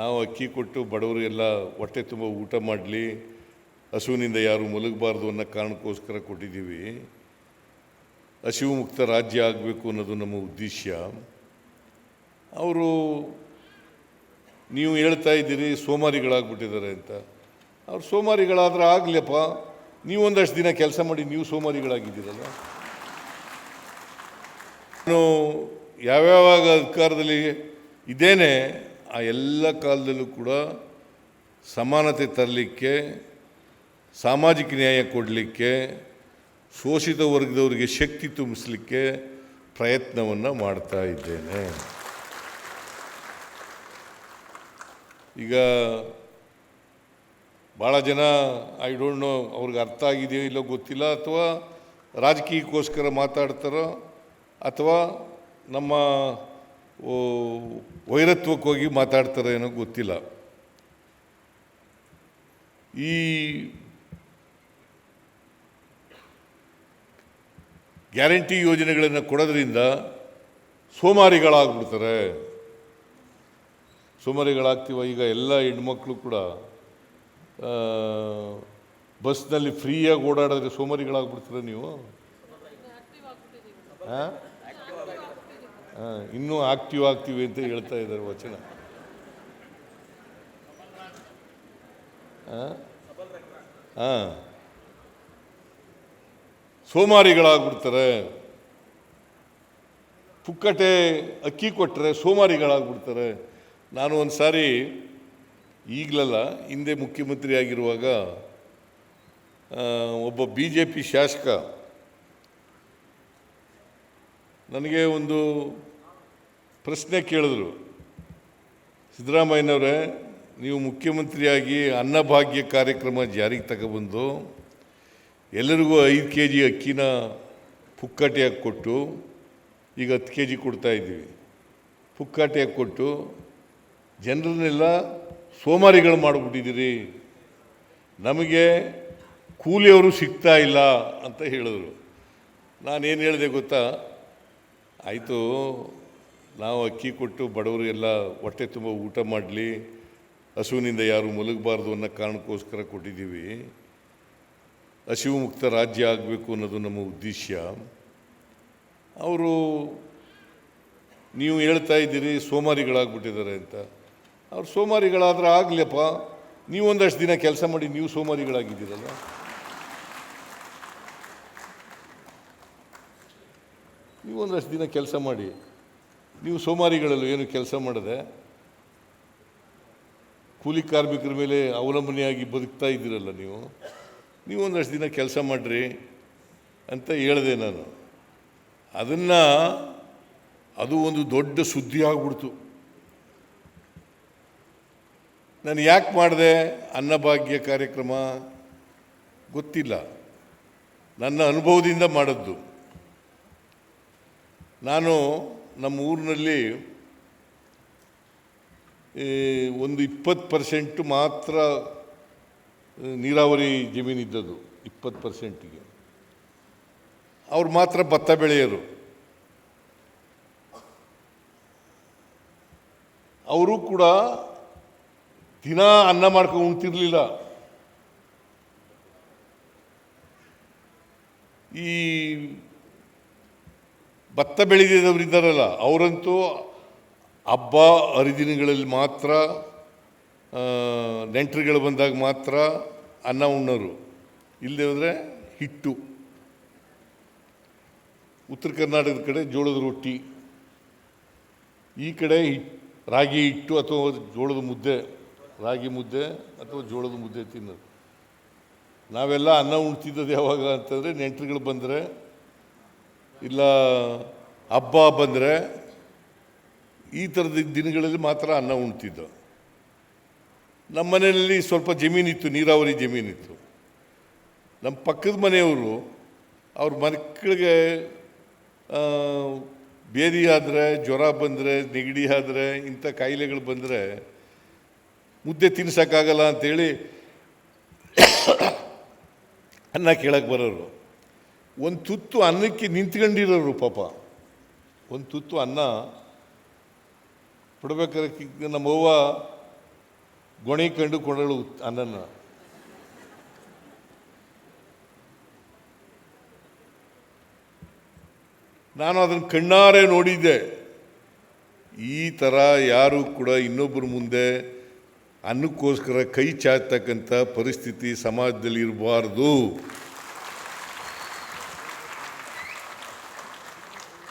ನಾವು ಅಕ್ಕಿ ಕೊಟ್ಟು ಬಡವರಿಗೆಲ್ಲ ಹೊಟ್ಟೆ ತುಂಬ ಊಟ ಮಾಡಲಿ, ಹಸುವಿನಿಂದ ಯಾರು ಮಲಗಬಾರ್ದು ಅನ್ನೋ ಕಾರಣಕ್ಕೋಸ್ಕರ ಕೊಟ್ಟಿದ್ದೀವಿ. ಹಸಿವು ಮುಕ್ತ ರಾಜ್ಯ ಆಗಬೇಕು ಅನ್ನೋದು ನಮ್ಮ ಉದ್ದೇಶ. ಅವರು ನೀವು ಹೇಳ್ತಾ ಇದ್ದೀರಿ ಸೋಮಾರಿಗಳಾಗ್ಬಿಟ್ಟಿದ್ದಾರೆ ಅಂತ. ಅವ್ರು ಸೋಮಾರಿಗಳಾದ್ರೆ ಆಗಲಿಯಪ್ಪ. ನೀವು ಒಂದಷ್ಟು ದಿನ ಕೆಲಸ ಮಾಡಿ ನೀವು ಸೋಮಾರಿಗಳಾಗಿದ್ದೀರಲ್ಲ. ನಾನು ಯಾವ್ಯಾವಾಗ ಅಧಿಕಾರದಲ್ಲಿ ಇದ್ದೇನೆ ಆ ಎಲ್ಲ ಕಾಲದಲ್ಲೂ ಕೂಡ ಸಮಾನತೆ ತರಲಿಕ್ಕೆ, ಸಾಮಾಜಿಕ ನ್ಯಾಯ ಕೊಡಲಿಕ್ಕೆ, ಶೋಷಿತ ವರ್ಗದವರಿಗೆ ಶಕ್ತಿ ತುಂಬಿಸಲಿಕ್ಕೆ ಪ್ರಯತ್ನವನ್ನು ಮಾಡ್ತಾ ಇದ್ದೇನೆ. ಈಗ ಭಾಳ ಜನ ಐ ಡೋಂಟ್ ನೋ ಅವ್ರಿಗೆ ಅರ್ಥ ಆಗಿದೆಯೋ ಇಲ್ಲೋ ಗೊತ್ತಿಲ್ಲ, ಅಥವಾ ರಾಜಕೀಯಕ್ಕೋಸ್ಕರ ಮಾತಾಡ್ತಾರೋ, ಅಥವಾ ನಮ್ಮ ವೈರತ್ವಕ್ಕೆ ಹೋಗಿ ಮಾತಾಡ್ತಾರೆ ಏನೋ ಗೊತ್ತಿಲ್ಲ. ಈ ಗ್ಯಾರಂಟಿ ಯೋಜನೆಗಳನ್ನು ಕೊಡೋದ್ರಿಂದ ಸೋಮಾರಿಗಳಾಗ್ಬಿಡ್ತಾರೆ. ಸೋಮಾರಿಗಳಾಗ್ತೀವ ಈಗ ಎಲ್ಲ ಹೆಣ್ಮಕ್ಳು ಕೂಡ ಬಸ್ನಲ್ಲಿ ಫ್ರೀಯಾಗಿ ಓಡಾಡಿದ್ರೆ ಸೋಮಾರಿಗಳಾಗ್ಬಿಡ್ತೀರ ನೀವು? ಆ? ಇನ್ನೂ ಆಕ್ಟಿವ್ ಆಗ್ತೀವಿ ಅಂತ ಹೇಳ್ತಾ ಇದ್ದಾರೆ ವಚನ. ಹಾಂ? ಸೋಮಾರಿಗಳಾಗ್ಬಿಡ್ತಾರೆ. ಪುಕ್ಕಟೆ ಅಕ್ಕಿ ಕೊಟ್ಟರೆ ಸೋಮಾರಿಗಳಾಗ್ಬಿಡ್ತಾರೆ. ನಾನು ಒಂದು ಸಾರಿ ಈಗಲಲ್ಲ, ಹಿಂದೆ ಮುಖ್ಯಮಂತ್ರಿ ಆಗಿರುವಾಗ ಒಬ್ಬ ಬಿ ಜೆ ಪಿ ಶಾಸಕ ನನಗೆ ಒಂದು ಪ್ರಶ್ನೆ ಕೇಳಿದ್ರು. ಸಿದ್ದರಾಮಯ್ಯನವರೇ, ನೀವು ಮುಖ್ಯಮಂತ್ರಿಯಾಗಿ ಅನ್ನಭಾಗ್ಯ ಕಾರ್ಯಕ್ರಮ ಜಾರಿಗೆ ತಗೊಬಂದು ಎಲ್ಲರಿಗೂ ಐದು ಕೆ ಜಿ ಅಕ್ಕಿನ ಪುಕ್ಕಟೆಯಾಗಿ ಕೊಟ್ಟು ಈಗ ಹತ್ತು ಕೆ ಜಿ ಕೊಡ್ತಾ ಇದ್ದೀವಿ. ಪುಕ್ಕಾಟೆಯಾಗಿ ಕೊಟ್ಟು ಜನರನ್ನೆಲ್ಲ ಸೋಮಾರಿಗಳು ಮಾಡಿಬಿಟ್ಟಿದ್ದೀರಿ. ನಮಗೆ ಕೂಲಿಯವರು ಸಿಗ್ತಾ ಇಲ್ಲ ಅಂತ ಹೇಳಿದರು. ನಾನೇನು ಹೇಳಿದೆ ಗೊತ್ತಾ? ಆಯಿತು, ನಾವು ಅಕ್ಕಿ ಕೊಟ್ಟು ಬಡವರಿಗೆಲ್ಲ ಹೊಟ್ಟೆ ತುಂಬ ಊಟ ಮಾಡಲಿ, ಹಸುವಿನಿಂದ ಯಾರು ಮಲಗಬಾರ್ದು ಅನ್ನೋ ಕಾರಣಕ್ಕೋಸ್ಕರ ಕೊಟ್ಟಿದ್ದೀವಿ. ಹಸಿವು ಮುಕ್ತ ರಾಜ್ಯ ಆಗಬೇಕು ಅನ್ನೋದು ನಮ್ಮ ಉದ್ದೇಶ ಅವರು, ನೀವು ಹೇಳ್ತಾ ಇದ್ದೀರಿ ಸೋಮಾರಿಗಳಾಗ್ಬಿಟ್ಟಿದ್ದಾರೆ ಅಂತ. ಅವ್ರು ಸೋಮಾರಿಗಳಾದರೆ ಆಗಲಿಯಪ್ಪ, ನೀವು ಒಂದಷ್ಟು ದಿನ ಕೆಲಸ ಮಾಡಿ ನೀವು ಸೋಮಾರಿಗಳಾಗಿದ್ದೀರಲ್ಲ. ನೀವು ಒಂದಷ್ಟು ದಿನ ಕೆಲಸ ಮಾಡಿ. ನೀವು ಸೋಮಾರಿಗಳಲ್ಲೂ ಏನು ಕೆಲಸ ಮಾಡದೆ, ಕೂಲಿ ಕಾರ್ಮಿಕರ ಮೇಲೆ ಅವಲಂಬನೆಯಾಗಿ ಬದುಕ್ತಾ ಇದ್ದೀರಲ್ಲ ನೀವು? ನೀವು ಒಂದಷ್ಟು ದಿನ ಕೆಲಸ ಮಾಡಿರಿ ಅಂತ ಹೇಳಿದೆ ನಾನು. ಅದನ್ನು, ಅದು ಒಂದು ದೊಡ್ಡ ಸುದ್ದಿ ಆಗ್ಬಿಡ್ತು. ನಾನು ಯಾಕೆ ಮಾಡಿದೆ? ಅನ್ನಭಾಗ್ಯ ಕಾರ್ಯಕ್ರಮ ಗೊತ್ತಿಲ್ಲ. ನನ್ನ ಅನುಭವದಿಂದ ಮಾಡದ್ದು. ನಾನು ನಮ್ಮ ಊರಿನಲ್ಲಿ ಒಂದು ಇಪ್ಪತ್ತು ಪರ್ಸೆಂಟು ಮಾತ್ರ ನೀರಾವರಿ ಜಮೀನಿದ್ದದ್ದು ಇಪ್ಪತ್ತು ಪರ್ಸೆಂಟಿಗೆ ಅವ್ರು ಮಾತ್ರ ಭತ್ತ ಬೆಳೆಯರು. ಅವರು ಕೂಡ ದಿನ ಅನ್ನ ಮಾಡ್ಕೊಂಡು ಈ ಭತ್ತ ಬೆಳೆದಿದ್ದವರು ಇದ್ದಾರಲ್ಲ, ಅವರಂತೂ ಹಬ್ಬ ಹರಿದಿನಗಳಲ್ಲಿ ಮಾತ್ರ ನೆಂಟರುಗಳು ಬಂದಾಗ ಮಾತ್ರ ಅನ್ನ ಉಣ್ಣೋರು. ಇಲ್ಲದೆ ಹೋದರೆ ಹಿಟ್ಟು. ಉತ್ತರ ಕರ್ನಾಟಕದ ಕಡೆ ಜೋಳದ ರೊಟ್ಟಿ. ಈ ಕಡೆ ರಾಗಿ ಹಿಟ್ಟು ಅಥವಾ ಜೋಳದ ಮುದ್ದೆ, ರಾಗಿ ಮುದ್ದೆ ಅಥವಾ ಜೋಳದ ಮುದ್ದೆ ತಿನ್ನೋದು ನಾವೆಲ್ಲ ಅನ್ನ ಉಣ್ತಿದ್ದದ್ದು ಯಾವಾಗ ಅಂತಂದರೆ ನೆಂಟರುಗಳು ಬಂದರೆ ಇಲ್ಲ ಹಬ್ಬ ಬಂದರೆ ಈ ಥರದ ದಿನಗಳಲ್ಲಿ ಮಾತ್ರ ಅನ್ನ ಉಣ್ತಿದ್ದ ನಮ್ಮ ಮನೆಯಲ್ಲಿ ಸ್ವಲ್ಪ ಜಮೀನಿತ್ತು, ನೀರಾವರಿ ಜಮೀನಿತ್ತು. ನಮ್ಮ ಪಕ್ಕದ ಮನೆಯವರು ಅವ್ರ ಮಕ್ಕಳಿಗೆ ಬೇದಿ ಆದರೆ, ಜ್ವರ ಬಂದರೆ, ನೆಗಡಿ ಆದರೆ, ಇಂಥ ಕಾಯಿಲೆಗಳು ಬಂದರೆ ಮುದ್ದೆ ತಿನ್ಸೋಕ್ಕಾಗಲ್ಲ ಅಂಥೇಳಿ ಅನ್ನ ಕೇಳಕ್ಕೆ ಬರೋರು. ಒಂದು ತುತ್ತು ಅನ್ನಕ್ಕೆ ನಿಂತ್ಕೊಂಡಿರೋರು ಪಾಪ. ಒಂದು ತುತ್ತು ಅನ್ನ ಕೊಡ್ಬೇಕಾದ್ರೆ ನಮ್ಮ ಅವ್ವ ಗೊಣೆ ಕಂಡು ಕೊಡಲು ಅನ್ನನ ನಾನು ಅದನ್ನು ಕಣ್ಣಾರೆ ನೋಡಿದ್ದೆ. ಈ ಥರ ಯಾರು ಕೂಡ ಇನ್ನೊಬ್ಬರ ಮುಂದೆ ಅನ್ನಕ್ಕೋಸ್ಕರ ಕೈ ಚಾಚತಕ್ಕಂಥ ಪರಿಸ್ಥಿತಿ ಸಮಾಜದಲ್ಲಿ ಇರಬಾರ್ದು.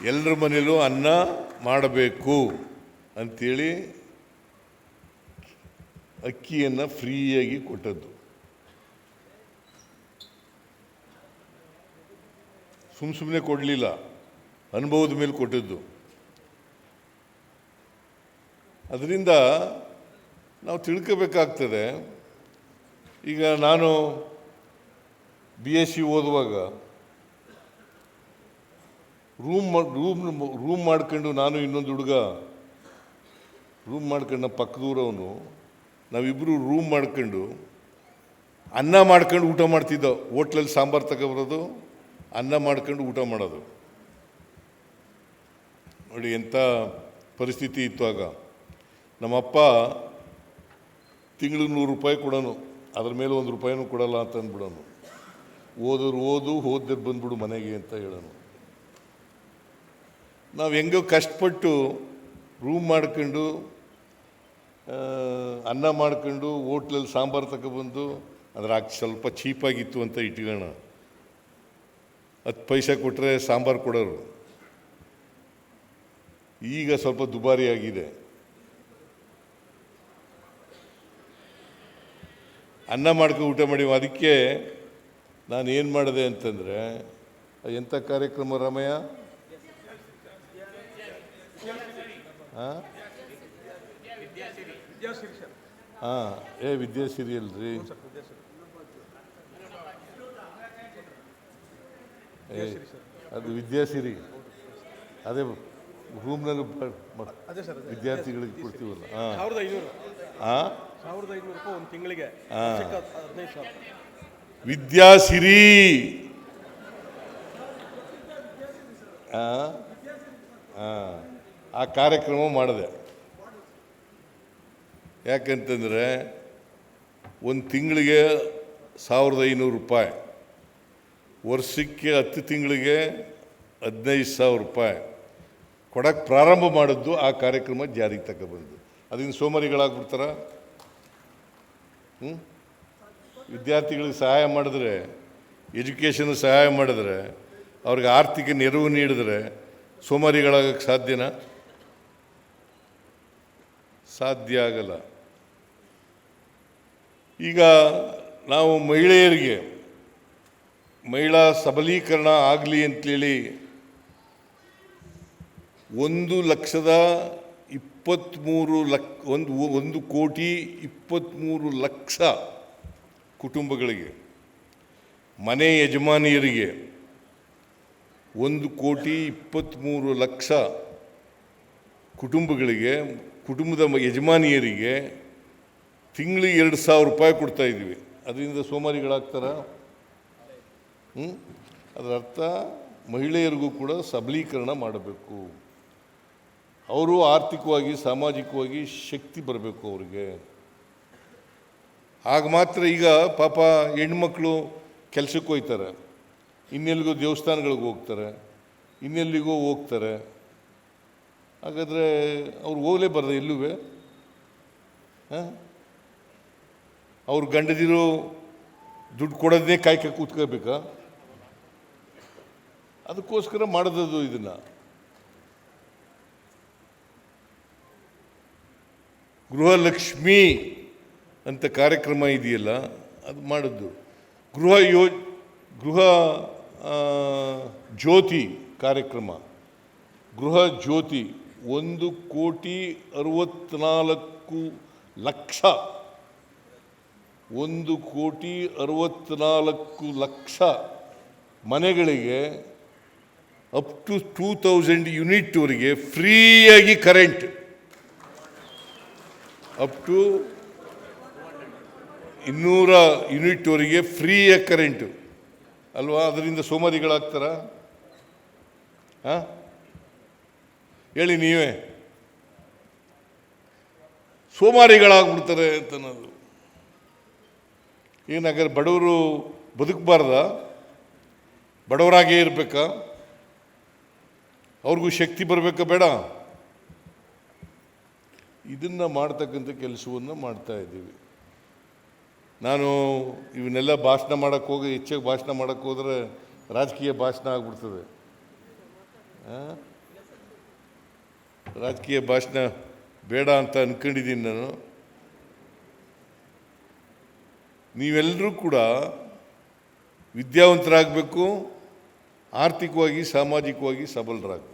ಎಲ್ಲರ ಮನೇಲೂ ಅನ್ನ ಮಾಡಬೇಕು ಅಂಥೇಳಿ ಅಕ್ಕಿಯನ್ನು ಫ್ರೀಯಾಗಿ ಕೊಟ್ಟದ್ದು. ಸುಮ್ಮ ಸುಮ್ಮನೆ ಕೊಡಲಿಲ್ಲ, ಅನುಭವದ ಮೇಲೆ ಕೊಟ್ಟದ್ದು. ಅದರಿಂದ ನಾವು ತಿಳ್ಕೋಬೇಕಾಗ್ತದೆ. ಈಗ ನಾನು ಬಿ ಎಸ್ ಸಿ ಓದುವಾಗ ರೂಮ್ ರೂಮ್ ರೂಮ್ ಮಾಡ್ಕೊಂಡು ನಾನು ಇನ್ನೊಂದು ಹುಡುಗ. ರೂಮ್ ಮಾಡ್ಕೊಂಡು ನಮ್ಮ ಪಕ್ಕದೂರವನು ನಾವಿಬ್ಬರು ರೂಮ್ ಮಾಡ್ಕೊಂಡು ಅನ್ನ ಮಾಡ್ಕೊಂಡು ಊಟ ಮಾಡ್ತಿದ್ದ. ಹೋಟ್ಲಲ್ಲಿ ಸಾಂಬಾರು ತಗೊಬರೋದು, ಅನ್ನ ಮಾಡ್ಕೊಂಡು ಊಟ ಮಾಡೋದು. ನೋಡಿ ಎಂಥ ಪರಿಸ್ಥಿತಿ ಇತ್ತು ಆಗ. ನಮ್ಮಪ್ಪ ತಿಂಗಳಿಗೆ ನೂರು ರೂಪಾಯಿ ಕೊಡೋನು, ಅದ್ರ ಮೇಲೆ ಒಂದು ರೂಪಾಯಿನೂ ಕೊಡಲ್ಲ ಅಂತ ಅಂದ್ಬಿಡೋನು. ಓದೋರು ಓದು, ಓದ್ದೆ ಬಂದ್ಬಿಡು ಮನೆಗೆ ಅಂತ ಹೇಳೋನು. ನಾವು ಹೆಂಗೋ ಕಷ್ಟಪಟ್ಟು ರೂಮ್ ಮಾಡ್ಕೊಂಡು ಅನ್ನ ಮಾಡ್ಕೊಂಡು, ಹೋಟ್ಲಲ್ಲಿ ಸಾಂಬಾರು ತಗೊಬಂದು ಅದ್ರ ಆಗ ಸ್ವಲ್ಪ ಚೀಪಾಗಿತ್ತು ಅಂತ ಇಟ್ಕೋಣ ಹತ್ತು ಪೈಸೆ ಕೊಟ್ಟರೆ ಸಾಂಬಾರು ಕೊಡೋರು. ಈಗ ಸ್ವಲ್ಪ ದುಬಾರಿ ಆಗಿದೆ. ಅನ್ನ ಮಾಡ್ಕೊಂಡು ಊಟ ಮಾಡಿ ಅದಕ್ಕೆ ನಾನು ಏನು ಮಾಡಿದೆ ಅಂತಂದರೆ ಎಂಥ ಕಾರ್ಯಕ್ರಮ ರಾಮಯ್ಯ? ಹಾಂ ಹಾಂ ಏ ವಿದ್ಯಾಸಿರಿ ಅಲ್ರಿ. ಏ, ಅದು ವಿದ್ಯಾಸಿರಿ ಅದೇ ಅದೇ ವಿದ್ಯಾರ್ಥಿಗಳಿಗೆ ಕೊಡ್ತೀವಲ್ಲ ಹಾಂ ಹಾಂ ಸಾವಿರದ ಐನೂರು ರೂಪಾಯಿ ಒಂದು ತಿಂಗಳಿಗೆ ಹಾಂ ಹದಿನೈದು ಸಾವಿರ ವಿದ್ಯಾಸಿರಿ ಹಾಂ ಆ. ಆ ಕಾರ್ಯಕ್ರಮ ಮಾಡಿದೆ. ಯಾಕಂತಂದರೆ ಒಂದು ತಿಂಗಳಿಗೆ ಸಾವಿರದ ಐನೂರು ರೂಪಾಯಿ, ವರ್ಷಕ್ಕೆ ಹತ್ತು ತಿಂಗಳಿಗೆ ಹದಿನೈದು ಸಾವಿರ ರೂಪಾಯಿ ಕೊಡಕ್ಕೆ ಪ್ರಾರಂಭ ಮಾಡಿದ್ದು ಆ ಕಾರ್ಯಕ್ರಮ ಜಾರಿಗೆ ತಗೊಬಂದು ಅದರಿಂದ ಸೋಮಾರಿಗಳಾಗ್ಬಿಡ್ತಾರ? ಹ್ಞೂ ವಿದ್ಯಾರ್ಥಿಗಳಿಗೆ ಸಹಾಯ ಮಾಡಿದ್ರೆ ಎಜುಕೇಷನ್ ಸಹಾಯ ಮಾಡಿದ್ರೆ, ಅವ್ರಿಗೆ ಆರ್ಥಿಕ ನೆರವು ನೀಡಿದ್ರೆ ಸೋಮಾರಿಗಳಾಗಕ್ಕೆ ಸಾಧ್ಯನಾ? ಸಾಧ್ಯ ಆಗಲ್ಲ. ಈಗ ನಾವು ಮಹಿಳೆಯರಿಗೆ ಮಹಿಳಾ ಸಬಲೀಕರಣ ಆಗಲಿ ಅಂತೇಳಿ ಒಂದು ಲಕ್ಷದ ಇಪ್ಪತ್ತ್ಮೂರು ಲಕ್, ಒಂದು ಒಂದು ಕೋಟಿ ಇಪ್ಪತ್ತ್ಮೂರು ಲಕ್ಷ ಕುಟುಂಬಗಳಿಗೆ, ಮನೆ ಯಜಮಾನಿಯರಿಗೆ ಒಂದು ಕೋಟಿ ಇಪ್ಪತ್ತ್ಮೂರು ಲಕ್ಷ ಕುಟುಂಬಗಳಿಗೆ ಕುಟುಂಬದ ಯಜಮಾನಿಯರಿಗೆ ತಿಂಗಳಿಗೆ ಎರಡು ಸಾವಿರ ರೂಪಾಯಿ ಕೊಡ್ತಾ ಇದ್ವಿ ಅದರಿಂದ ಸೋಮಾರಿಗಳಾಗ್ತಾರ? ಹ್ಞೂ ಅದರ ಅರ್ಥ ಮಹಿಳೆಯರಿಗೂ ಕೂಡ ಸಬಲೀಕರಣ ಮಾಡಬೇಕು. ಅವರು ಆರ್ಥಿಕವಾಗಿ, ಸಾಮಾಜಿಕವಾಗಿ ಶಕ್ತಿ ಬರಬೇಕು ಅವರಿಗೆ. ಆಗ ಮಾತ್ರ ಈಗ ಪಾಪ ಹೆಣ್ಮಕ್ಳು ಕೆಲಸಕ್ಕೆ ಹೋಗ್ತಾರೆ ಇನ್ನೆಲ್ಲಿಗೋ ದೇವಸ್ಥಾನಗಳಿಗೆ ಹೋಗ್ತಾರೆ. ಇನ್ನೆಲ್ಲಿಗೋ ಹೋಗ್ತಾರೆ. ಹಾಗಾದರೆ ಅವ್ರು ಹೋಗಲೇಬಾರ್ದು ಎಲ್ಲೂ. ಹಾಂ? ಅವ್ರ ಗಂಡದಿರೋ ದುಡ್ಡು ಕೊಡೋದನ್ನೇ ಕಾಯ್ಕ ಕೂತ್ಕೋಬೇಕಾ ಅದಕ್ಕೋಸ್ಕರ ಮಾಡಿದದು ಇದನ್ನು. ಗೃಹಲಕ್ಷ್ಮಿ ಅಂತ ಕಾರ್ಯಕ್ರಮ ಇದೆಯಲ್ಲ, ಅದು ಮಾಡಿದ್ದು ಗೃಹ ಯೋ, ಗೃಹ ಜ್ಯೋತಿ ಕಾರ್ಯಕ್ರಮ. ಗೃಹ ಜ್ಯೋತಿ. ಒಂದು ಕೋಟಿ ಅರವತ್ನಾಲ್ಕು ಲಕ್ಷ. ಒಂದು ಕೋಟಿ ಅರವತ್ನಾಲ್ಕು ಲಕ್ಷ ಮನೆಗಳಿಗೆ ಅಪ್ ಟು ಟೂ ತೌಸಂಡ್ ಯೂನಿಟ್ವರೆಗೆ ಫ್ರೀಯಾಗಿ ಕರೆಂಟ್ ಅಪ್ ಟು ಇನ್ನೂರ ಯೂನಿಟ್ವರೆಗೆ ಫ್ರೀಯಾಗಿ ಕರೆಂಟು ಅಲ್ವಾ? ಅದರಿಂದ ಸೋಮಾರಿಗಳಾಗ್ತಾರ? ಹಾಂ? ಹೇಳಿ ನೀವೇ. ಸೋಮಾರಿಗಳಾಗ್ಬಿಡ್ತಾರೆ ಅಂತ ಅನ್ನೋದು ಏನಾಗಾರೆ ಬಡವರು ಬದುಕಬಾರ್ದ? ಬಡವರಾಗೇ ಇರಬೇಕಾ? ಅವ್ರಿಗೂ ಶಕ್ತಿ ಬರಬೇಕಾ ಬೇಡ? ಇದನ್ನು ಮಾಡ್ತಕ್ಕಂಥ ಕೆಲಸವನ್ನು ಮಾಡ್ತಾ ಇದ್ದೀವಿ. ನಾನು ಇವನ್ನೆಲ್ಲ ಭಾಷಣ ಮಾಡೋಕ್ಕೆ ಹೋಗಿ, ಹೆಚ್ಚಾಗಿ ಭಾಷಣ ಮಾಡೋಕ್ಕೆ ರಾಜಕೀಯ ಭಾಷಣ ಆಗ್ಬಿಡ್ತದೆ? ರಾಜಕೀಯ ಭಾಷಣ ಬೇಡ ಅಂತ ಅಂದ್ಕೊಂಡಿದ್ದೀನಿ ನಾನು. ನೀವೆಲ್ಲರೂ ಕೂಡ ವಿದ್ಯಾವಂತರಾಗಬೇಕು ಆರ್ಥಿಕವಾಗಿ ಸಾಮಾಜಿಕವಾಗಿ ಸಬಲರಾಗಬೇಕು.